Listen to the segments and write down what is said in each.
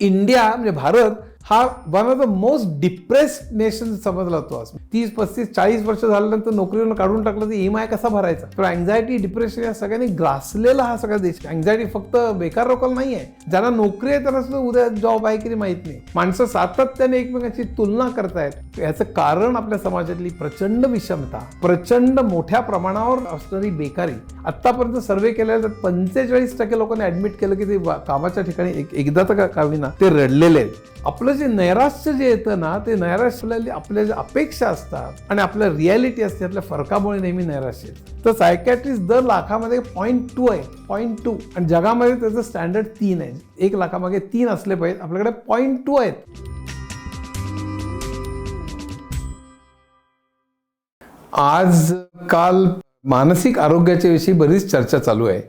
India म्हणजे भारत हा one of the most depressed nation समजला तो आज. तीस पस्तीस चाळीस वर्ष झाल्यानंतर नोकरीवरून काढून टाकलं तर ई आय कसा भरायचा? तर अँझायटी डिप्रेशन या सगळ्यांनी ग्रासलेला हा सगळा देश. अँझायटी फक्त बेकार लोकांना नाही आहे ज्यांना नोकरी आहे त्यांना सुद्धा उद्या जॉब आहे की माहीत नाही. माणसं सातत्याने एकमेकांची तुलना करतायत. याचं कारण आपल्या समाजातली प्रचंड विषमता प्रचंड मोठ्या प्रमाणावर असणारी बेकारी. आतापर्यंत सर्वे केलेला तर पंचेचाळीस टक्के लोकांनी ऍडमिट केलं की ते कामाच्या ठिकाणी एक एकदा तर का ना ते रडलेले आहेत. आपलं जे नैराश्य जे येतं ना ते नैराश्य आपल्या ज्या अपेक्षा असतात आणि आपल्या रियालिटी असते त्यातल्या फरकामुळे नेहमी नैराश्य येतं. तर सायकॅट्रिस्ट दर लाखामध्ये पॉईंट टू आहे पॉईंट टू आणि जगामध्ये त्याचं स्टँडर्ड तीन आहे. एक लाखामागे तीन असले पाहिजेत. आपल्याकडे पॉईंट टू आहेत. आज काल मानसिक आरोग्याच्या विषयी बरीच चर्चा चालू आहे.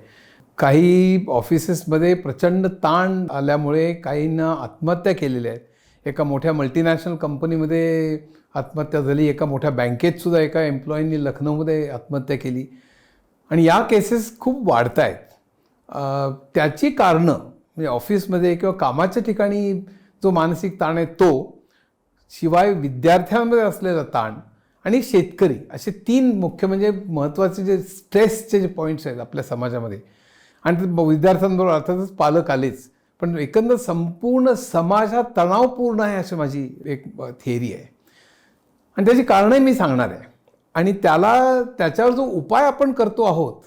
काही ऑफिसेसमध्ये प्रचंड ताण आल्यामुळे काहींना आत्महत्या केलेल्या आहेत एका मोठ्या मल्टीनॅशनल कंपनीमध्ये आत्महत्या झाली. एका मोठ्या बँकेतसुद्धा एका एम्प्लॉईंनी लखनौमध्ये आत्महत्या केली. आणि या केसेस खूप वाढत आहेत त्याची कारणं म्हणजे ऑफिसमध्ये किंवा कामाच्या ठिकाणी जो मानसिक ताण आहे तो शिवाय विद्यार्थ्यांमध्ये असलेला ताण आणि शेतकरी असे तीन मुख्य म्हणजे महत्त्वाचे जे स्ट्रेसचे जे पॉईंट्स आहेत आपल्या समाजामध्ये आणि ते विद्यार्थ्यांबरोबर अर्थातच पालक आलेच. पण एकंदर संपूर्ण समाज हा तणावपूर्ण आहे अशी माझी एक थिअरी आहे. आणि त्याची कारणंही मी सांगणार आहे. आणि त्याला त्याच्यावर जो उपाय आपण करतो आहोत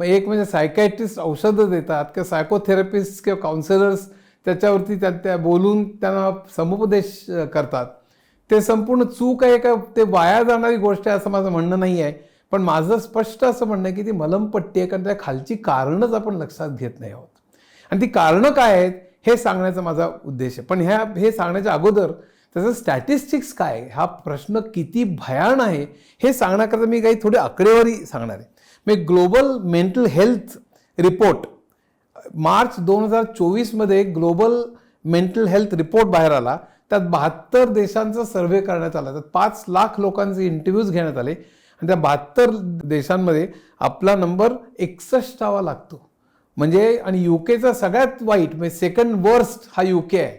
मग एक म्हणजे सायकॅट्रिस्ट औषधं देतात किंवा सायकोथेरपिस्ट किंवा काउन्सिलर्स त्याच्यावरती त्या त्या बोलून त्यांना समुपदेश करतात. ते संपूर्ण चूक आहे का ते वाया जाणारी गोष्ट आहे असं माझं म्हणणं नाही आहे. पण माझं स्पष्ट असं म्हणणं आहे की ती मलमपट्टी आहे कारण त्या खालची कारणच आपण लक्षात घेत नाही आहोत. आणि ती कारणं काय आहेत हे सांगण्याचा माझा उद्देश आहे. पण ह्या हे सांगण्याच्या अगोदर त्याचं स्टॅटिस्टिक्स काय हा प्रश्न किती भयान आहे हे सांगण्याकरता मी काही थोडी आकडेवारी सांगणार आहे. मी global mental health report March दोन हजार चोवीसमध्ये ग्लोबल मेंटल हेल्थ रिपोर्ट बाहेर आला. त्यात बहात्तर देशांचा सर्व्हे करण्यात आला. त्यात पाच लाख लोकांचे इंटरव्ह्यूज घेण्यात आले. आणि त्या बहात्तर देशांमध्ये आपला नंबर एकसष्टावा लागतो. म्हणजे आणि यू केचा सगळ्यात वाईट म्हणजे सेकंड वर्स्ट हा यू के आहे.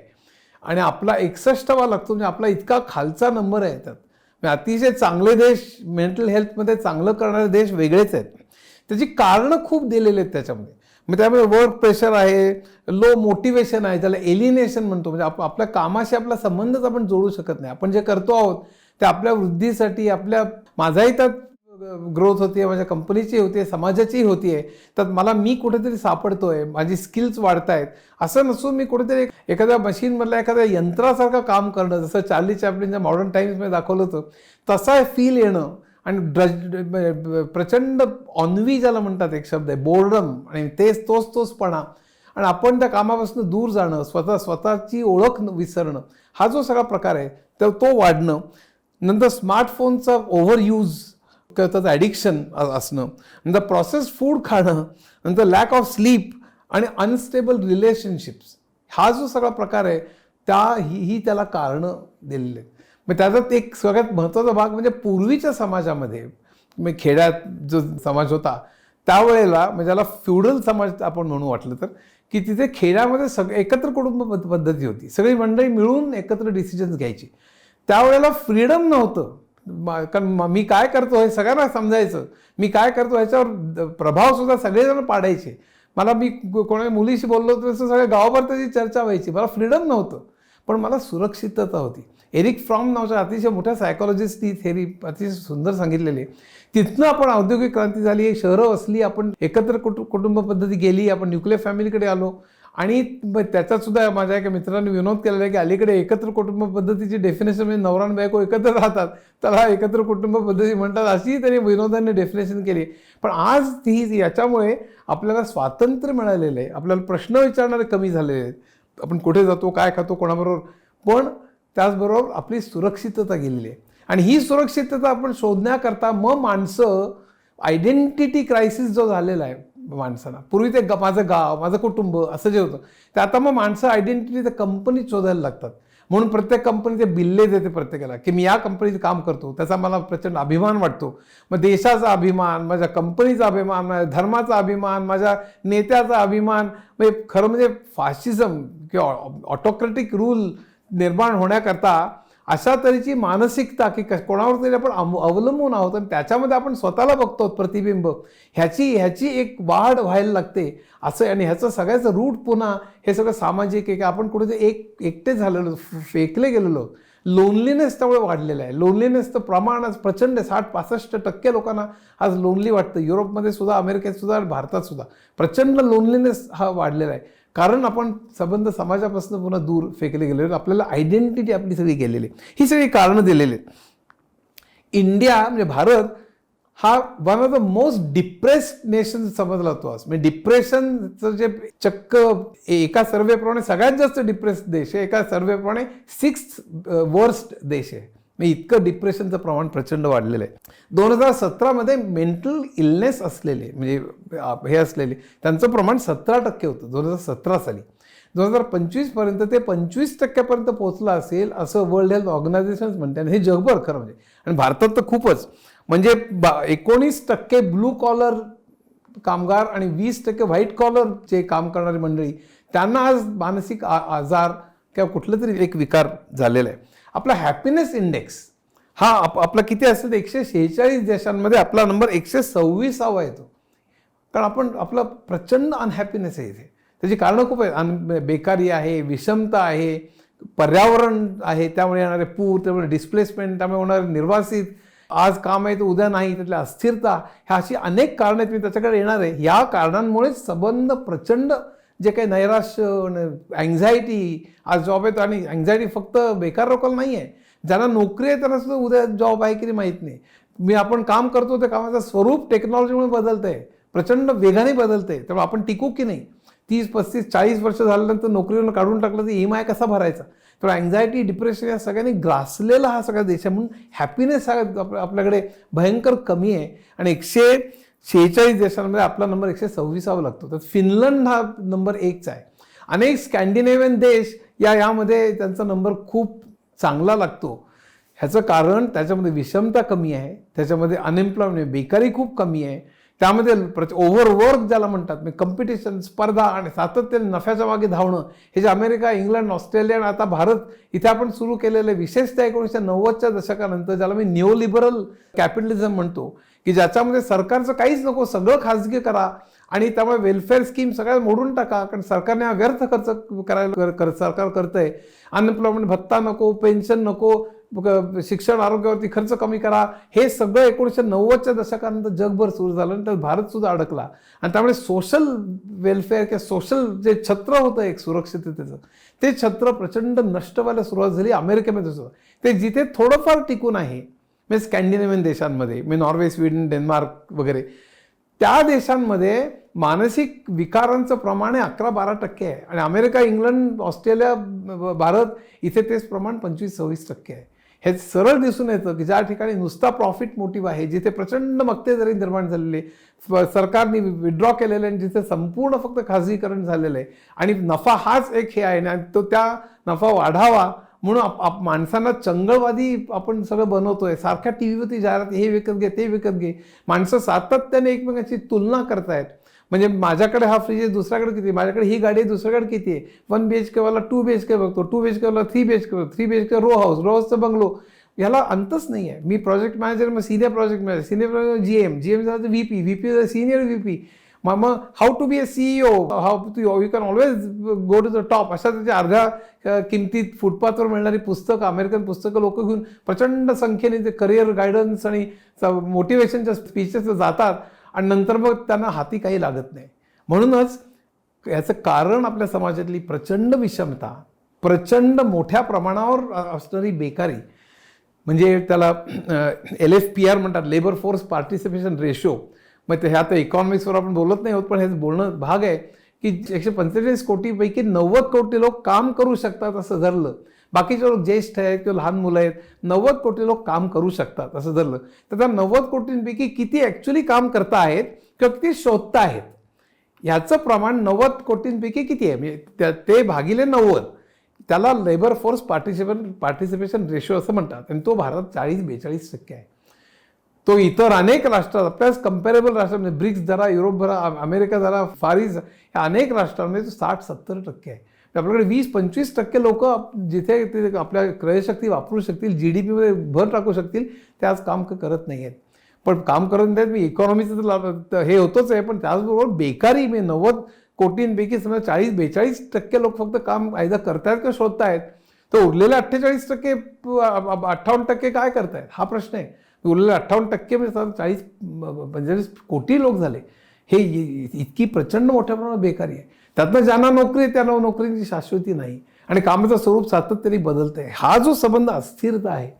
आणि आपला एकसष्टावा लागतो म्हणजे आपला इतका खालचा नंबर आहे त्यात. म्हणजे अतिशय चांगले देश मेंटल हेल्थमध्ये चांगलं करणारे देश वेगळेच आहेत. त्याची कारणं खूप दिलेली आहेत त्याच्यामध्ये. मग त्यामुळे वर्क प्रेशर आहे लो मोटिवेशन आहे त्याला एलिनेशन म्हणतो. म्हणजे आप आपल्या कामाशी आपला संबंधच आपण जोडू शकत नाही. आपण जे करतो आहोत ते आपल्या वृद्धीसाठी आपल्या माझाही त्यात ग्रोथ होती माझ्या कंपनीची होती समाजाचीही होती आहे तर मला मी कुठेतरी सापडतोय माझी स्किल्स वाढत आहेत असं नसून मी कुठेतरी एखाद्या मशीनमधल्या एखाद्या यंत्रासारखं काम करणं जसं चार्ली चॅपलिनच्या मॉडर्न टाईम्समध्ये दाखवलं होतं तसा फील येणं आणि ड्र प्रचंड ऑनवी ज्याला म्हणतात एक शब्द आहे बोर्डम आणि तेच तोच तोचपणा. आणि आपण त्या कामापासून दूर जाणं स्वतः स्वतःची ओळख विसरणं हा जो सगळा प्रकार आहे तर तो वाढणं. नंतर स्मार्टफोनचा ओव्हर यूज त्याचं ॲडिक्शन असणं. नंतर प्रोसेस फूड खाणं. नंतर लॅक ऑफ स्लीप आणि अनस्टेबल रिलेशनशिप्स हा जो सगळा प्रकार आहे त्या ही ही त्याला कारणं दिलेली आहेत. मग त्याच्यात एक सगळ्यात महत्त्वाचा भाग म्हणजे पूर्वीच्या समाजामध्ये म्हणजे खेड्यात जो समाज होता त्यावेळेला म्हणजे त्याला फ्युडल समाज आपण म्हणू वाटलं तर की तिथे खेड्यामध्ये सग एकत्र कुटुंब पद्ध- पद्धती होती. सगळी मंडळी मिळून एकत्र डिसिजन्स घ्यायची. त्यावेळेला फ्रीडम नव्हतं. कारण मी काय करतो हे सगळ्यांना समजायचं. मी काय करतो ह्याच्यावर द- सगळेजण पाडायचे. मला मी कोणा मुलीशी बोललो तर सगळ्या गावभर त्याची चर्चा व्हायची. मला फ्रीडम नव्हतं. पण मला सुरक्षितता होती. एरिक फ्रॉम नावाच्या अतिशय मोठ्या सायकोलॉजिस्ट ती थेरी अतिशय सुंदर सांगितलेली आहे. तिथनं आपण औद्योगिक क्रांती झाली शहरं वसली आपण एकत्र कुटु कुटुंब पद्धती गेली आपण न्यूक्लिअर फॅमिलीकडे आलो आणि मग त्याच्यात सुद्धा माझ्या एका मित्राने विनोद केलेला आहे की अलीकडे एकत्र कुटुंब पद्धतीची डेफिनेशन म्हणजे नवरान बायको एकत्र राहतात. त्याला एकत्र कुटुंब पद्धती म्हणतात अशीही त्यांनी विनोदाने डेफिनेशन केली. पण आज ती याच्यामुळे आपल्याला स्वातंत्र्य मिळालेलं आहे. आपल्याला प्रश्न विचारणारे कमी झालेले आहेत. आपण कुठे जातो काय खातो कोणाबरोबर? पण त्याचबरोबर आपली सुरक्षितता गेलेली आहे. आणि ही सुरक्षितता आपण शोधण्याकरता मग माणसं आयडेंटिटी क्रायसिस जो झालेला आहे माणसाला. पूर्वी ते ग- माझं गाव माझं कुटुंब असं जे होतं ते आता मग माणसं आयडेंटिटी त्या कंपनीत शोधायला लागतात. म्हणून प्रत्येक कंपनी ते बिल्ले देते प्रत्येकाला की मी या कंपनीत काम करतो त्याचा मला प्रचंड अभिमान वाटतो. मग देशाचा अभिमान माझ्या कंपनीचा अभिमान माझ्या धर्माचा अभिमान माझ्या नेत्याचा अभिमान म्हणजे खरं म्हणजे फाशिझम किंवा ऑटोक्रेटिक रूल निर्माण होण्याकरता अशा तऱ्हेची मानसिकता की क- कोणावर तरी आपण अवलंबून आहोत आणि त्याच्यामध्ये आपण स्वतःला बघतो प्रतिबिंब ह्याची ह्याची एक वाढ व्हायला लागते. असं आणि ह्याचं सगळ्याचं रूट पुन्हा हे सगळं सामाजिक आहे की आपण कुठेतरी एक एकटे झालेलो फेकले गेलेलो. लोनलीनेस त्यामुळे वाढलेलं आहे. लोनलीनेसचं प्रमाण आज प्रचंड आहे. साठ पासष्ट टक्के लोकांना आज लोनली वाटतं. युरोपमध्ये सुद्धा अमेरिकेत सुद्धा आणि भारतात सुद्धा प्रचंड लोनलीनेस हा वाढलेला आहे. कारण आपण संबंध समाजापासून पुन्हा दूर फेकले गेलेलो आपल्याला आयडेंटिटी आपली सगळी गेलेली आहे. ही सगळी कारणं दिलेली इंडिया म्हणजे भारत हा one of the most depressed nation समजला जातो आज. म्हणजे डिप्रेशनचं जे चक्क एका सर्वेप्रमाणे सगळ्यात जास्त डिप्रेस्ड देश आहे. एका सर्वेप्रमाणे सिक्स्थ वर्स्ट देश आहे. म्हणजे इतकं डिप्रेशनचं प्रमाण प्रचंड वाढलेलं आहे. दोन हजार सतरामध्ये मेंटल इलनेस असलेले म्हणजे हे असलेले त्यांचं प्रमाण सतरा टक्के होतं दोन हजार सतरा साली. दोन हजार पंचवीसपर्यंत ते पंचवीस टक्क्यापर्यंत पोहोचलं असेल असं वर्ल्ड हेल्थ ऑर्गनायझेशन म्हणते आणि हे जगभर खरं म्हणजे. आणि भारतात तर खूपच. म्हणजे बा एकोणीस टक्के ब्लू कॉलर कामगार आणि वीस टक्के व्हाईट कॉलर जे काम करणारी मंडळी त्यांना आज मानसिक आ आजार किंवा कुठलं तरी एक विकार झालेला आहे. आपला हॅपीनेस इंडेक्स हा आप आपला किती असतो एकशे शेहेचाळीस देशांमध्ये आपला नंबर एकशे सव्वीसावा येतो. कारण आपण आपलं प्रचंड अनहॅपीनेस आहे इथे. त्याची कारणं खूप आहेत. अन बेकारी आहे विषमता आहे पर्यावरण आहे त्यामुळे येणारे पूर त्यामुळे डिस्प्लेसमेंट त्यामुळे होणारे निर्वासित. आज काम आहे तर उद्या नाही त्यातल्या अस्थिरता. ह्या अशी अनेक कारणं आहेत मी त्याच्याकडे येणार आहे. या कारणांमुळेच संबंध प्रचंड जे काही नैराश्य अँझायटी आज जॉब येतो आणि अँझायटी फक्त बेकार लोकांना नाही आहे ज्यांना नोकरी आहे त्यांना सुद्धा उद्या जॉब आहे की नाही माहीत नाही. मी आपण काम करतो त्या कामाचं स्वरूप टेक्नॉलॉजीमुळे बदलतं आहे प्रचंड वेगाने बदलते त्यामुळे आपण टिकू की नाही? तीस पस्तीस चाळीस वर्ष झाल्यानंतर नोकरीवर काढून टाकलं तर ई एम आय कसा भरायचा? तर अँझायटी डिप्रेशन या सगळ्यांनी ग्रासलेला हा सगळा देश आहे म्हणून हॅपीनेस हा आप- आपल्याकडे भयंकर कमी आहे. आणि एकशे शेहेचाळीस देशांमध्ये आपला नंबर एकशे सव्वीसावा लागतो. तर फिनलंड हा नंबर एकचा आहे. अनेक स्कॅन्डिनेव्हियन देश या यामध्ये त्यांचा नंबर खूप चांगला लागतो. ह्याचं कारण त्याच्यामध्ये विषमता कमी आहे. त्याच्यामध्ये अनएम्प्लॉयमेंट म्हणजे बेकारी खूप कमी आहे. त्यामध्ये ओव्हरवर्क ज्याला म्हणतात म्हणजे कम्पिटिशन स्पर्धा आणि सातत्याने नफ्याच्या मागे धावणं हे जे अमेरिका इंग्लंड ऑस्ट्रेलिया आणि आता भारत इथे आपण सुरू केलेलं विशेषतः एकोणीसशे नव्वदच्या दशकानंतर ज्याला मी न्यू लिबरल कॅपिटलिझम म्हणतो की ज्याच्यामध्ये सरकारचं काहीच नको सगळं खाजगी करा आणि त्यामुळे वेलफेअर स्कीम सगळ्या मोडून टाका कारण सरकारने हा व्यर्थ खर्च करायला कर- सरकार करतंय. अनएम्प्लॉयमेंट भत्ता नको पेन्शन नको शिक्षण आरोग्यावरती खर्च कमी करा. हे सगळं एकोणीसशे नव्वदच्या दशकानंतर जगभर सुरू झालं आणि त्यात भारतसुद्धा अडकला. आणि त्यामुळे सोशल वेलफेअर किंवा सोशल जे छत्र होतं एक सुरक्षिततेचं ते छत्र प्रचंड नष्ट व्हायला सुरुवात झाली अमेरिकेमध्ये सुद्धा. ते जिथे थोडंफार टिकून आहे म्हणजे स्कॅन्डिनेव्हियन देशांमध्ये म्हणजे नॉर्वे स्वीडन डेन्मार्क वगैरे त्या देशांमध्ये मानसिक विकारांचं प्रमाण आहे अकरा बारा टक्के आहे. आणि अमेरिका इंग्लंड ऑस्ट्रेलिया भारत इथे तेच प्रमाण पंचवीस सव्वीस टक्के आहे. हे सरळ दिसून येतं की ज्या ठिकाणी नुसता प्रॉफिट मोटिव्ह आहे जिथे प्रचंड मक्तेदारी निर्माण झालेली आहे, सरकारने विड्रॉ केलेलं आहे आणि जिथे संपूर्ण फक्त खाजगीकरण झालेलं आहे. आणि नफा हाच एक हे आहे आणि तो त्या नफा वाढावा म्हणून आप- आप- माणसांना चंगळवादी आपण सगळं बनवतोय. सारख्या टी व्हीवरती जाहिरात हे विकत घे ते विकत घे. माणसं सातत्याने एकमेकांची तुलना करतायत. म्हणजे माझ्याकडे हा फ्रीज आहे दुसऱ्याकडे किती आहे? माझ्याकडे ही गाडी आहे दुसऱ्याकडे किती आहे? वन बी एच केवाला टू बी एच के बघतो two B H केवाला three B H K three B H K row house row हाऊसचं bungalow याला अंतच नाही आहे मी प्रोजेक्ट मॅनेजर मग senior project manager senior G M G M झालं V P V P senior V P मग मग how to be a CEO how to you can always go to the top अशा त्याच्या अर्ध्या किमतीत फुटपाथवर मिळणारी पुस्तकं अमेरिकन पुस्तकं लोक घेऊन प्रचंड संख्येने ते करिअर गायडन्स आणि मोटिवेशनच्या स्पीचेस जातात आणि नंतर मग त्यांना हाती काही लागत नाही. म्हणूनच याचं कारण आपल्या समाजातली प्रचंड विषमता प्रचंड मोठ्या प्रमाणावर असणारी बेकारी म्हणजे त्याला एल एफ पी आर म्हणतात लेबर फोर्स पार्टिसिपेशन रेशो मग ते ह्या आता इकॉनॉमिक्सवर आपण बोलत नाही होत पण हे बोलणं भाग आहे की एकशे पंचेचाळीस कोटीपैकी नव्वद कोटी लोक काम करू शकतात असं धरलं. बाकीचे लोक ज्येष्ठ आहेत किंवा लहान मुलं आहेत नव्वद कोटी लोक काम करू शकतात असं धरलं. तर त्या नव्वद कोटींपैकी किती ॲक्च्युली काम करता आहेत किंवा किती शोधता आहेत? ह्याचं प्रमाण नव्वद कोटींपैकी किती आहे? म्हणजे त्या- ते भागिले नव्वद. त्याला labour force participation participation ratio असं म्हणतात. आणि तो भारतात चाळीस बेचाळीस टक्के आहे. तो इतर अनेक राष्ट्रात आपल्याच कंपॅरेबल राष्ट्र म्हणजे ब्रिक्स जरा युरोप जरा अमेरिका जरा फारीज या अनेक राष्ट्रांमध्ये तो साठ सत्तर टक्के आहे. म्हणजे आपल्याकडे वीस पंचवीस टक्के लोक जिथे ते आपल्या क्रयशक्ती वापरू शकतील जी डी पीमध्ये भर टाकू शकतील ते आज काम करत नाही आहेत. पण काम करत नाहीत मी इकॉनॉमीचं तर हे होतंच आहे पण त्याचबरोबर बेकारी मी नव्वद कोटींपैकी समजा चाळीस बेचाळीस टक्के लोक फक्त काम आयदा करतायत किंवा शोधतायत. तर उरलेले अठ्ठेचाळीस टक्के अठ्ठावन्न टक्के काय करतायत? हा प्रश्न आहे. उरलेले अठ्ठावन्न टक्के म्हणजे चाळीस पंचेचाळीस कोटी लोक झाले. हे इतकी प्रचंड मोठ्या प्रमाणात बेकारी आहे. त्यातनं ज्यांना नोकरी आहे त्यांना नोकरीची शाश्वती नाही. आणि कामाचं स्वरूप सातत्याने बदलतं आहे हा जो संबंध अस्थिरता आहे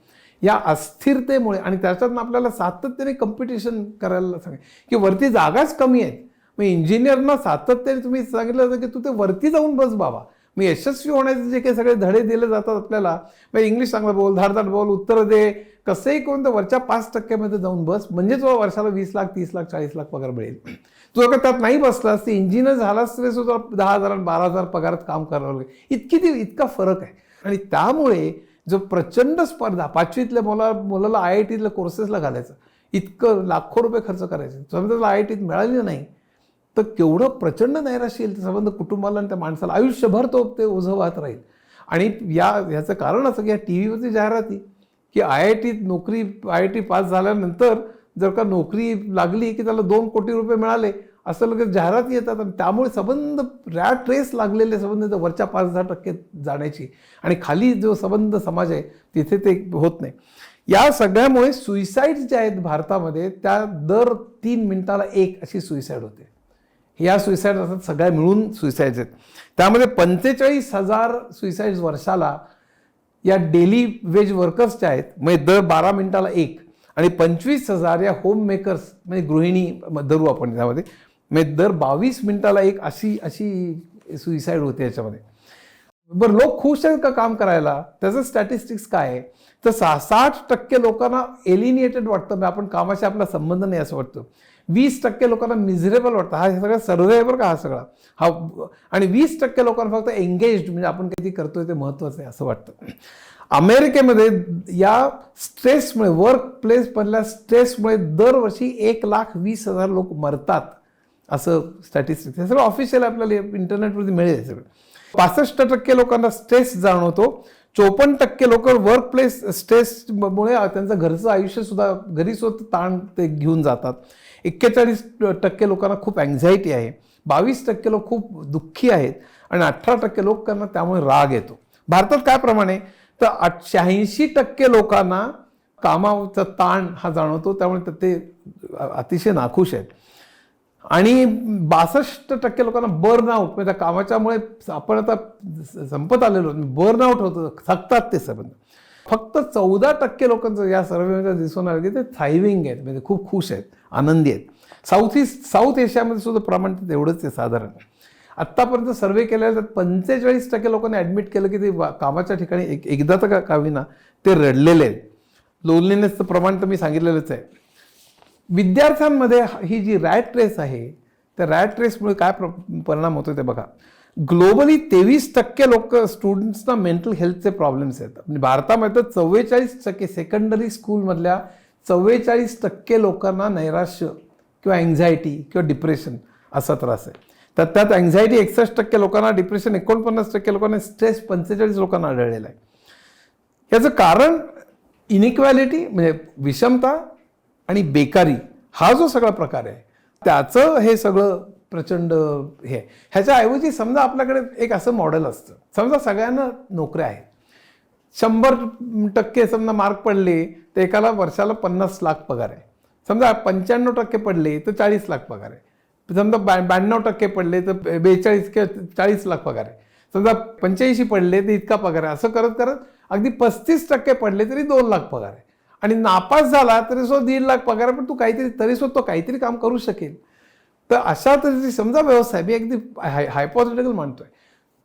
या अस्थिरतेमुळे आणि त्याच्यातनं आपल्याला सातत्याने कम्पिटिशन करायला सांग. की वरती जागाच कमी आहेत. मग इंजिनियरना सातत्याने तुम्ही सांगितलं होतं की तू ते वरती जाऊन बस बाबा. मी यशस्वी होण्याचे जे काही सगळे धडे दिले जातात आपल्याला मग इंग्लिश चांगलं बोल धारदार बोल उत्तर दे कसंही करून तर वरच्या पाच टक्क्यामध्ये जाऊन बस म्हणजे तुला वर्षाला वीस लाख तीस लाख चाळीस लाख पगार मिळेल. तू अगर त्यात नाही बसलास ते इंजिनियर झालास तरी सुद्धा दहा हजार आणि बारा हजार पगारात काम करावं लागेल. इतकी ती इतका फरक आहे. आणि त्यामुळे जो प्रचंड स्पर्धा पाचवीतल्या मुला मुलाला आय आय टीतल्या कोर्सेसला घालायचं इतकं लाखो रुपये खर्च करायचे. समजा त्याला आय आय टीत मिळाली नाही तर केवढं प्रचंड नैराश्य येईल ते संबंध कुटुंबाला आणि त्या माणसाला. आयुष्यभर तो ते ओझं वाहत राहील. आणि या ह्याचं कारण असं की या टी व्हीवरची जाहिराती की आय आय टीत नोकरी आय आय टी पास झाल्यानंतर जर का नोकरी लागली की त्याला दोन कोटी रुपये मिळाले असं लगेच जाहिराती येतात आणि त्यामुळे संबंध रॅट रेस लागलेले संबंध वरच्या पाच दहा टक्के जाण्याची. आणि खाली जो संबंध समाज आहे तिथे ते होत नाही. या सगळ्यामुळे सुईसाईड ज्या आहेत भारतामध्ये त्या दर तीन मिनिटाला एक अशी सुईसाईड होते. या सुईसाईड असतात सगळ्या मिळून सुईसाईड्स आहेत. त्यामध्ये पंचेचाळीस हजार सुईसाईड्स वर्षाला या डेली वेज वर्कर्सच्या आहेत म्हणजे दर बारा मिनिटाला एक आणि पंचवीस हजार या होम मेकर्स म्हणजे गृहिणी धरू आपण त्यामध्ये म्हणजे दर बावीस मिनिटाला एक अशी अशी सुईसाईड होते याच्यामध्ये. बरं लोक खुश आहेत का काम करायला? त्याचं स्टॅटिस्टिक्स काय आहे? तर सा साठ टक्के लोकांना एलिनिएटेड वाटतं म्हणजे आपण कामाशी आपला संबंध नाही असं वाटतं. वीस टक्के लोकांना मिझरेबल वाटतं. हा सगळं सर्वे बरं का हा सगळा. हा आणि वीस टक्के लोकांना फक्त एंगेज्ड म्हणजे आपण काहीतरी करतोय ते महत्त्वाचं आहे असं वाटतं. अमेरिकेमध्ये या स्ट्रेसमुळे वर्क प्लेसमधल्या स्ट्रेसमुळे दरवर्षी एक लाख वीस हजार लोक मरतात असं स्टॅटिस्टिक्स हे सगळं ऑफिशियल आपल्याला इंटरनेटवरती मिळेल सगळं. पासष्ट टक्के लोकांना स्ट्रेस जाणवतो. चोपन्न टक्के लोक वर्क प्लेस स्ट्रेसमुळे त्यांचं घरचं आयुष्य सुद्धा घरी सुद्धा ताण ते घेऊन जातात. एक्केचाळीस टक्के लोकांना खूप अँझायटी आहे. बावीस टक्के लोक खूप दुःखी आहेत. आणि अठरा टक्के लोकांना त्यामुळे राग येतो. भारतात काय प्रमाणे तर आठ शहाऐंशी टक्के लोकांना कामाचा ताण हा जाणवतो. त्यामुळे ते अतिशय नाखुश आहेत. आणि बासष्ट टक्के लोकांना बर्न आउट म्हणजे त्या कामाच्यामुळे आपण आता संपत आलेलो बर्न आउट होतं. थकतात ते संबंध फक्त चौदा टक्के लोकांचं या सर्वेमध्ये दिसून आलं की ते थायविंग आहेत. म्हणजे खूप खुश आहेत. आनंदी आहेत. साऊथ ईस्ट साऊथ एशियामध्ये सुद्धा प्रमाण तेवढंच आहे साधारण. आत्तापर्यंत सर्वे केलेला पंचेचाळीस टक्के लोकांनी ॲडमिट केलं की ते कामाच्या ठिकाणी एक एकदा तर का कावीना ते रडलेले आहेत. लोनलीनेसचं प्रमाण तर मी सांगितलेलंच आहे. विद्यार्थ्यांमध्ये ही जी रॅट रेस आहे त्या रॅट रेसमुळे काय प्र परिणाम होतो ते बघा. ग्लोबली तेवीस टक्के लोक स्टुडंट्सना मेंटल हेल्थचे प्रॉब्लेम्स आहेत. म्हणजे भारतामध्ये तर चव्वेचाळीस टक्के सेकंडरी स्कूलमधल्या चव्वेचाळीस टक्के लोकांना नैराश्य किंवा अँझायटी किंवा डिप्रेशन असा त्रास आहे. तर त्यात अँझायटी एकसष्ट टक्के लोकांना डिप्रेशन एकोणपन्नास टक्के लोकांना स्ट्रेस पंचेचाळीस लोकांना आढळलेला आहे. याचं कारण इनिक्वॅलिटी म्हणजे विषमता आणि बेकारी हा जो सगळा प्रकार आहे त्याचं हे सगळं प्रचंड हे. आहे. ह्याच्याऐवजी समजा आपल्याकडे एक असं मॉडेल असतं. समजा सगळ्यांना नोकऱ्या आहेत. शंभर टक्के समजा मार्क पडले तर एकाला वर्षाला पन्नास लाख पगार आहे. समजा पंच्याण्णव टक्के पडले तर चाळीस लाख पगार आहे. समजा ब्या ब्याण्णव टक्के पडले तर बेचाळीस किंवा चाळीस लाख पगार आहे. समजा पंच्याऐंशी पडले तर इतका पगार आहे. असं करत करत अगदी पस्तीस टक्के पडले तरी दोन लाख पगार आहे. आणि नापास झाला तरी सुद्धा दीड लाख पगार पण तू काहीतरी तरी सुद्धा तो काहीतरी काम करू शकेल. तर अशा तऱ्हेची समजा व्यवस्था मी अगदी हाय हायपॉथेटिकल मानतोय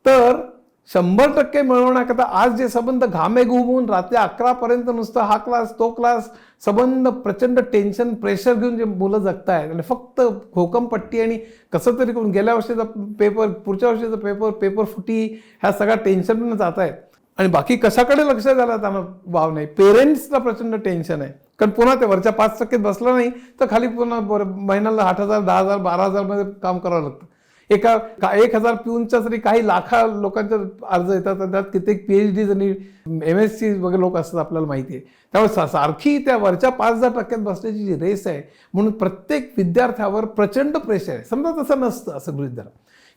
तर शंभर टक्के मिळवण्याकरता आज जे संबंध घामे घुमून रात्री अकरापर्यंत नुसतं हा क्लास तो क्लास संबंध प्रचंड टेन्शन प्रेशर घेऊन जे मुलं जगतायत आणि फक्त घोकमपट्टी आणि कसं तरी करून गेल्या वर्षीचा पेपर पुढच्या वर्षीचा पेपर पेपर फुटी ह्या सगळ्या टेन्शननं जात आहेत आणि बाकी कशाकडे लक्ष झालं त्यांना वाव नाही. पेरेंट्सला प्रचंड टेन्शन आहे. कारण पुन्हा ते वरच्या पाच टक्केत बसलं नाही तर खाली पुन्हा महिन्याला आठ हजार दहा हजार बारा हजारमध्ये काम करावं लागतं. एका का एक हजार पिऊनच्या तरी काही लाखा लोकांचे अर्ज येतात आणि त्यात कित्येक पी एच डीज आणि एम एस सी वगैरे लोक असतात आपल्याला माहिती आहे. त्यामुळे सा- सारखी त्या वरच्या पाच हजार टक्क्यात बसण्याची जी रेस आहे म्हणून प्रत्येक विद्यार्थ्यावर प्रचंड प्रेशर आहे. समजा तसं नसतं असं गृहित धरा.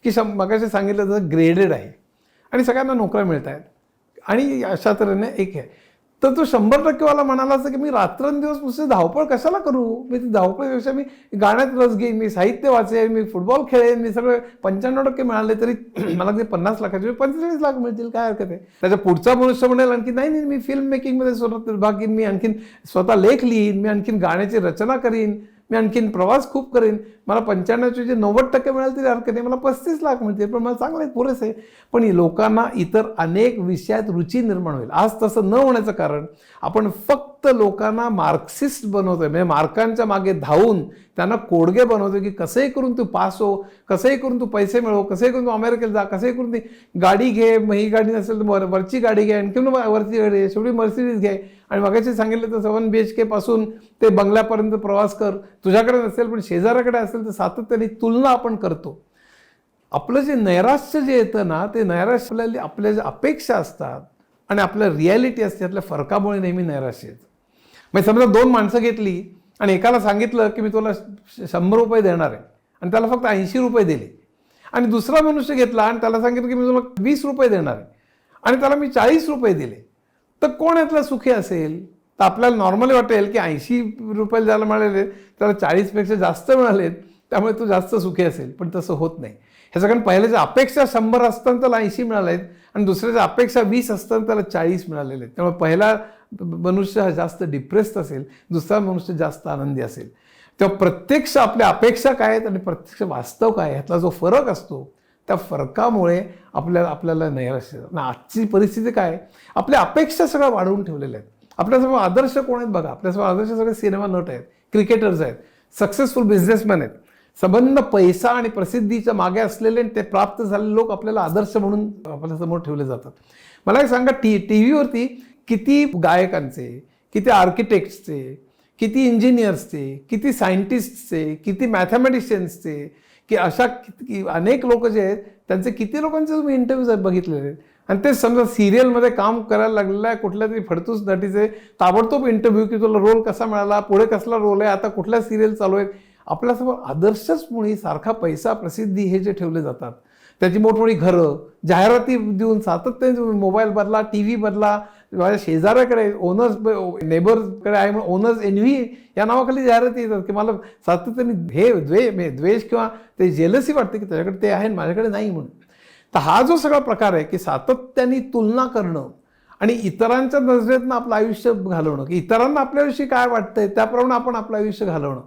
की शं मगाशी सांगितलं जसं ग्रेडेड आहे. आणि सगळ्यांना नोकऱ्या मिळत आहेत आणि अशा तऱ्हेने एक आहे तर तो शंभर टक्केवाला म्हणाला असं की मी रात्रंदिवस नुसते धावपळ कशाला करू? मी ती धावपळीपेक्षा मी गाण्यात रस घेईन मी साहित्य वाचेन मी फुटबॉल खेळेन मी सगळे पंच्याण्णव टक्के मिळाले तरी मला ते पन्नास लाखाचे पंचेचाळीस लाख मिळतील काय हरकत आहे? त्याच्या पुढचा मनुष्य म्हणेल आणखी नाही नाही मी फिल्म मेकिंगमध्ये स्वतः भाग घेईन मी आणखीन स्वतः लेख लिहीन मी आणखीन गाण्याची रचना करीन. मी आणखीन प्रवास खूप करेन. मला पंच्याण्णवचे जे नव्वद टक्के मिळाले तरी हरकत नाही मला पस्तीस लाख मिळतील पण मला चांगलं आहे पुरेसे आहे पण लोकांना इतर अनेक विषयात रुची निर्माण होईल. आज तसं न होण्याचं कारण आपण फक्त लोकांना मार्क्सिस्ट बनवतोय. म्हणजे मार्कांच्या मागे धावून त्यांना कोडगे बनवतोय की कसंही करून तू पास हो कसंही करून तू पैसे मिळव कसंही करून तू अमेरिकेला जा कसंही करून ती गाडी घे मग ही गाडी नसेल तर वर वरची गाडी घे आणखी वरची गाडी घे शेवटी मर्सिडीज घे. आणि मगाशी सांगितलं तर सेवन बी एच के पासून ते बंगल्यापर्यंत प्रवास कर. तुझ्याकडे नसेल पण शेजाऱ्याकडे असेल तर सातत्याने तुलना आपण करतो. आपलं जे नैराश्य जे येतं ना ते नैराश्य आपल्याला आपल्या ज्या अपेक्षा असतात आणि आपल्या रियालिटी असते यातल्या फरकामुळे नेहमी नैराश्य येतं. म्हणजे समजा दोन माणसं घेतली आणि एकाला सांगितलं की मी तुला श- शंभर रुपये देणार आहे आणि त्याला फक्त ऐंशी रुपये दिले. आणि दुसरा मनुष्य घेतला आणि त्याला सांगितलं की मी तुला वीस रुपये देणार आहे आणि त्याला मी चाळीस रुपये दिले. तर कोण यातला सुखी असेल? तर आपल्याला नॉर्मली वाटेल की ऐंशी रुपये ज्याला मिळालेले त्याला चाळीसपेक्षा जास्त मिळालेत त्यामुळे तो जास्त सुखी असेल. पण तसं होत नाही. ह्याचं कारण पहिल्याच्या अपेक्षा शंभर असताना त्याला ऐंशी मिळाले आहेत आणि दुसऱ्याच्या अपेक्षा वीस असताना त्याला चाळीस मिळालेले आहेत त्यामुळे पहिला मनुष्य हा जास्त डिप्रेस्ड असेल दुसरा मनुष्य जास्त आनंदी असेल. तेव्हा प्रत्यक्ष आपल्या अपेक्षा काय आहेत आणि प्रत्यक्ष वास्तव काय ह्यातला जो फरक असतो त्या फरकामुळे आपल्याला आपल्याला नैराश्य ना आजची परिस्थिती काय? आहे? आपल्या अपेक्षा सगळ्या वाढवून ठेवलेल्या आहेत. आपल्यासमोर आदर्श कोण आहेत बघा? आपल्यासमोर आदर्श सगळे सिनेमा नट आहेत क्रिकेटर्स आहेत सक्सेसफुल बिझनेसमॅन आहेत. संबंध पैसा आणि प्रसिद्धीच्या मागे असलेले ते प्राप्त झालेले लोक आपल्याला आदर्श म्हणून आपल्यासमोर ठेवले जातात. मला एक सांगा टी टी व्हीवरती किती गायकांचे किती आर्किटेक्ट्सचे किती इंजिनियर्सचे किती सायंटिस्टचे किती मॅथमॅटिशियन्सचे की अशा की अनेक लोक जे आहेत त्यांचे किती लोकांचे तुम्ही इंटरव्ह्यूज बघितलेले आहेत? आणि ते समजा सिरियलमध्ये काम करायला लागलेलं आहे कुठल्या तरी फडतूस नटीचे ताबडतोब इंटरव्ह्यू की तुला रोल कसा मिळाला पुढे कसला रोल आहे आता कुठल्या सिरियल चालू आहेत? आपल्यासमोर आदर्शच मुळी सारखा पैसा प्रसिद्धी हे जे ठेवले जातात. त्याची मोठमोठी घरं जाहिराती देऊन सातत्याने तुम्ही मोबाईल बदला टी व्ही बदला माझ्या शेजाऱ्याकडे ओनर्स नेबर्सकडे आहे म्हणून ओनर्स एन व्ही या नावाखाली जाहिराती येतात की मला सातत्याने हे द्वे द्वेष किंवा ते जेलसी वाटते की त्याच्याकडे ते आहे आणि माझ्याकडे नाही म्हणून. तर हा जो सगळा प्रकार आहे की सातत्याने तुलना करणं आणि इतरांच्या नजरेतनं आपलं आयुष्य घालवणं की इतरांना आपल्याविषयी काय वाटतंय त्याप्रमाणे आपण आपलं आयुष्य घालवणं.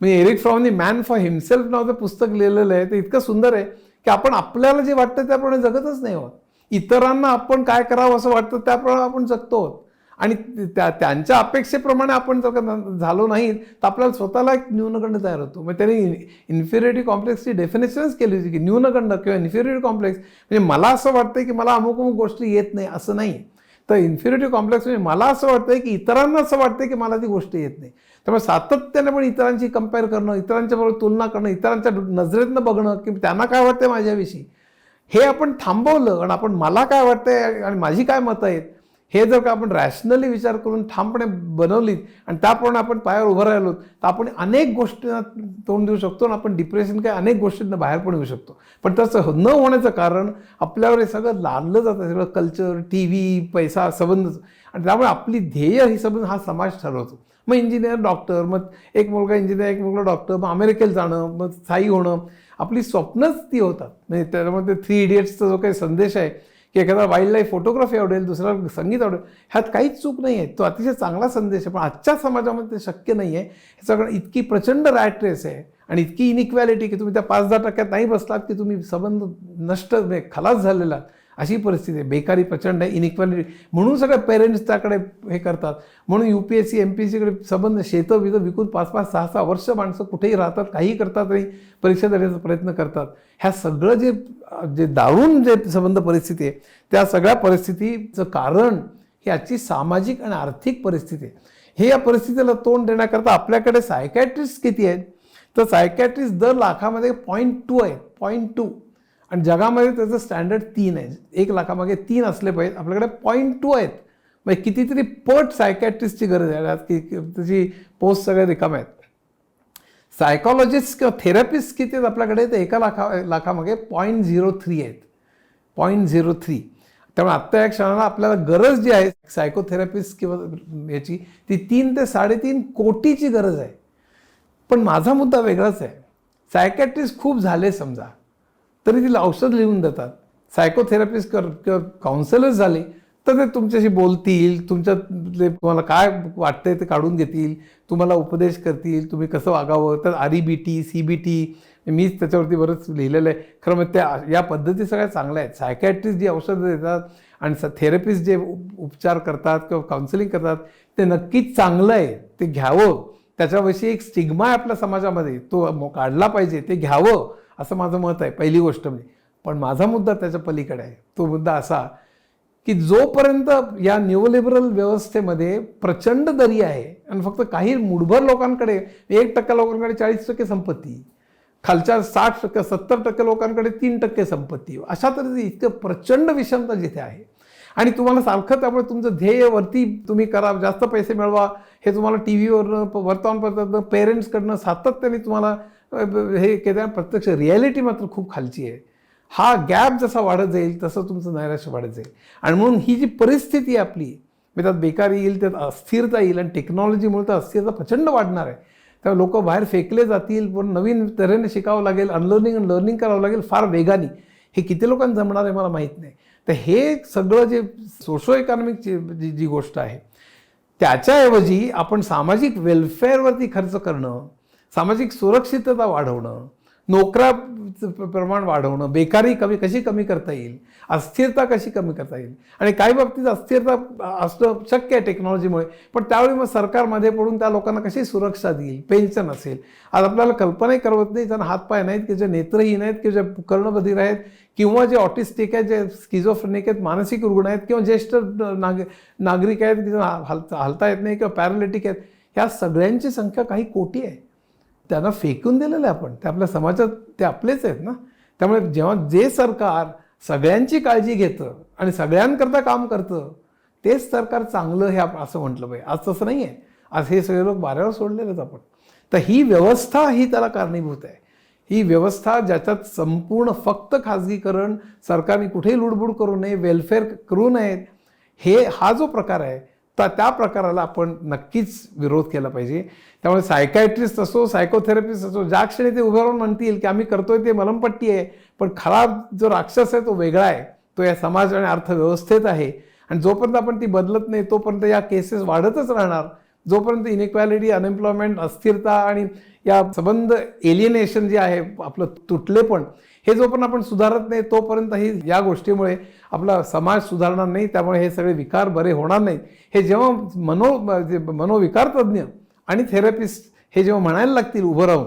म्हणजे एरिक फ्रॉमनी मॅन फॉर हिमसेल्फ नावाचं पुस्तक लिहिलेलं आहे ते इतकं सुंदर आहे की आपण आपल्याला जे वाटतं त्याप्रमाणे जगतच नाही आहोत इतरांना आपण काय करावं असं वाटतं त्याप्रमाणे आपण जगतो. आहोत आणि त्या त्यांच्या अपेक्षेप्रमाणे आपण जर का झालो नाही तर आपल्याला स्वतःला एक न्यूनगंड तयार होतो. मग त्यांनी इन्फिरिटी कॉम्प्लेक्सची डेफिनेशनच केली होती की न्यूनगंड किंवा इन्फिरिटी कॉम्प्लेक्स म्हणजे मला असं वाटतं की मला अमुक अमुक गोष्टी येत नाही असं नाही. तर इन्फिरिटी कॉम्प्लेक्स म्हणजे मला असं वाटतं की इतरांना असं वाटतं की मला ती गोष्ट येत नाही. त्यामुळे सातत्याने पण इतरांची कंपेअर करणं इतरांच्याबरोबर तुलना करणं इतरांच्या नजरेतनं बघणं की त्यांना काय वाटतं माझ्याविषयी? हे आपण थांबवलं आणि आपण मला काय वाटतंय आणि माझी काय मतं आहेत हे जर का आपण रॅशनली विचार करून ठामपणे बनवलीत आणि त्याप्रमाणे आपण पायावर उभं राहिलो तर आपण अनेक गोष्टींना तोंड देऊ शकतो आणि आपण डिप्रेशन काय अनेक गोष्टींना बाहेर पण येऊ शकतो. पण तसं हो- न होण्याचं कारण आपल्यावर हे सगळं लादलं जातं सगळं कल्चर टी व्ही पैसा संबंध. आणि त्यामुळे आपली ध्येय ही संबंध हा समाज ठरवतो. मग इंजिनियर डॉक्टर मग एक मुलगा इंजिनियर एक मुलगा डॉक्टर मग अमेरिकेला जाणं मग स्थायी होणं. आपली स्वप्नच ती होतात. म्हणजे त्याच्यामध्ये थ्री इडियट्सचा जो काही संदेश आहे की एखादा वाईल्ड लाईफ फोटोग्राफी आवडेल दुसरा संगीत आवडेल ह्यात काहीच चूक नाही आहे. तो अतिशय चांगला संदेश आहे पण आजच्या समाजामध्ये ते शक्य नाही आहे. ह्याचा सगळं इतकी प्रचंड रॅट रेस आहे आणि इतकी इनइक्वॅलिटी की तुम्ही त्या पाच दहा टक्क्यात नाही बसलात की तुम्ही संबंध नष्ट म्हणजे खलास झालेला अशी परिस्थिती आहे. बेकारी प्रचंड आहे इनइक्वॅलिटी म्हणून सगळे पेरेंट्स त्याकडे हे करतात. म्हणून U P S C M P S सीकडे संबंध शेतं वितं विकून पाच पाच सहा सहा वर्ष माणसं कुठेही राहतात काहीही करतात आणि परीक्षा देण्याचा प्रयत्न करतात. ह्या सगळं जे जे दारुण जे संबंध परिस्थिती आहे त्या सगळ्या परिस्थितीचं कारण ही आजची सामाजिक आणि आर्थिक परिस्थिती आहे. हे या परिस्थितीला तोंड देण्याकरता आपल्याकडे सायकॅट्रिस्ट किती आहेत? तर सायकॅट्रिस्ट दर लाखामध्ये पॉईंट टू आहे पॉईंट टू आणि जगामध्ये त्याचं स्टँडर्ड तीन आहे. एक लाखामागे तीन असले पाहिजेत. आपल्याकडे पॉईंट टू आहेत. म्हणजे कितीतरी पट सायकॅट्रिस्टची गरज आहे. की त्याची पोस्ट सगळे रिकाम आहेत. सायकॉलॉजिस्ट किंवा थेरपिस्ट किती आहेत आपल्याकडे? ते एका लाखा लाखामागे पॉईंट झिरो थ्री आहेत. पॉईंट झिरो थ्री त्यामुळे आत्ता या क्षणाला आपल्याला गरज जी आहे सायकोथेरपिस्ट किंवा याची ती तीन ते साडेतीन कोटीची गरज आहे. पण माझा मुद्दा वेगळाच आहे. सायकॅट्रिस्ट खूप झाले समजा. तरी तिला औषध लिहून देतात. सायकोथेरपिस्ट कर किंवा काउन्सिलर्स झाले तर ते तुमच्याशी बोलतील तुमच्या तुम्हाला काय वाटतंय ते काढून घेतील तुम्हाला उपदेश करतील तुम्ही कसं वागावं तर R E B T C B T मीच त्याच्यावरती बरंच लिहिलेलं आहे. खरं मग त्या या पद्धती सगळ्या चांगल्या आहेत. सायकॅट्रिस्ट जी औषधं देतात आणि स थेरपिस्ट जे उपचार करतात किंवा काउन्सिलिंग करतात ते नक्कीच चांगलं आहे. ते घ्यावं. त्याच्याविषयी एक स्टिग्मा आहे आपल्या समाजामध्ये. तो काढला पाहिजे. ते घ्यावं. असं माझं मत आहे पहिली गोष्ट म्हणजे. पण माझा मुद्दा त्याच्या पलीकडे आहे. तो मुद्दा असा की जोपर्यंत या न्यूलिबरल व्यवस्थेमध्ये प्रचंड दरी आहे आणि फक्त काही मुठभर लोकांकडे एक टक्का लोकांकडे चाळीस टक्के संपत्ती खालच्या साठ टक्के सत्तर टक्के लोकांकडे तीन टक्के संपत्ती अशा तऱ्हेचं इतकं प्रचंड विषमता जिथे आहे. आणि तुम्हाला सारखं त्यामुळे तुमचं ध्येय वरती तुम्ही करा जास्त पैसे मिळवा. हे तुम्हाला टी व्हीवरनं वर्तमानपत्रातनं पेरेंट्सकडनं सातत्याने तुम्हाला हे केल्या प्रत्यक्ष रिॲलिटी मात्र खूप खालची आहे. हा गॅप जसा वाढत जाईल तसं तुमचं नैराश्य वाढत जाईल. आणि म्हणून ही जी परिस्थिती आहे आपली म्हणजे त्यात बेकारी येईल त्यात अस्थिरता येईल आणि टेक्नॉलॉजीमुळे तर अस्थिरता प्रचंड वाढणार आहे. त्यामुळे लोक बाहेर फेकले जातील पण नवीन तऱ्हेने शिकावं लागेल अनलर्निंग आणि लर्निंग करावं लागेल फार वेगाने. हे किती लोकांना जमणार आहे मला माहीत नाही. तर हे सगळं जे सोशो इकॉनॉमिक जी जी गोष्ट आहे त्याच्याऐवजी आपण सामाजिक वेलफेअरवरती खर्च करणं सामाजिक सुरक्षितता वाढवणं नोकऱ्याचं प्रमाण वाढवणं बेकारी कमी कशी कमी करता येईल? अस्थिरता कशी कमी करता येईल? आणि काही बाबतीत अस्थिरता असणं शक्य आहे टेक्नॉलॉजीमुळे पण त्यावेळी मग सरकारमध्ये पडून त्या लोकांना कशी सुरक्षा देईल? पेन्शन असेल. आज आपल्याला कल्पनाही करत नाही ज्यांना हातपाय नाहीत की जे नेत्रहीन आहेत की जे कर्णबधीर आहेत किंवा जे ऑटिस्टिक आहेत जे स्किझोफ्रेनिक आहेत मानसिक रुग्ण आहेत किंवा ज्येष्ठ नाग नागरिक आहेत की ज्यांना हलता हलता येत नाही किंवा पॅरालिटिक आहेत ह्या सगळ्यांची संख्या काही कोटी आहे. त्यांना फेकून दिलेलं आहे आपण. ते आपल्या समाजात ते आपलेच आहेत ना. त्यामुळे जेव्हा जे सरकार सगळ्यांची काळजी घेतं आणि सगळ्यांकरता काम करतं तेच सरकार चांगलं हे आप- असं म्हटलं पाहिजे. आज तसं नाही आहे आज हे सगळे लोक बाऱ्यावर सोडलेले आहेत आपण. तर ही व्यवस्था ही त्याला कारणीभूत आहे. ही व्यवस्था ज्याच्यात संपूर्ण फक्त खाजगीकरण सरकारने कुठेही लुडबुड करू नये वेलफेअर करू नये हे हा जो प्रकार आहे तर त्या प्रकाराला आपण नक्कीच विरोध केला पाहिजे. त्यामुळे सायकायट्रिस्ट असो सायकोथेरपिस्ट असो ज्या क्षणी ते उभं राहून म्हणतील की आम्ही करतोय ते मलमपट्टी आहे पण खरा जो राक्षस आहे तो वेगळा आहे. तो या समाज आणि अर्थव्यवस्थेत आहे. आणि जोपर्यंत आपण ती बदलत नाही तोपर्यंत या केसेस वाढतच राहणार. जोपर्यंत इनइक्वॅलिटी अनएम्प्लॉयमेंट अस्थिरता आणि या संबंध एलिएनेशन जे आहे आपलं तुटलेपण हे जोपर्यंत आपण सुधारत नाही तोपर्यंत ही या गोष्टीमुळे आपला समाज सुधारणार नाही त्यामुळे हे सगळे विकार बरे होणार नाहीत हे जेव्हा मनो जे मनोविकार तज्ज्ञ आणि थेरपिस्ट हे जेव्हा म्हणायला लागतील उभं राहून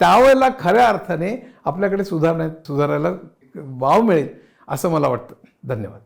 त्यावेळेला खऱ्या अर्थाने आपल्याकडे सुधारण्यात सुधारायला वाव मिळेल असं मला वाटतं. धन्यवाद.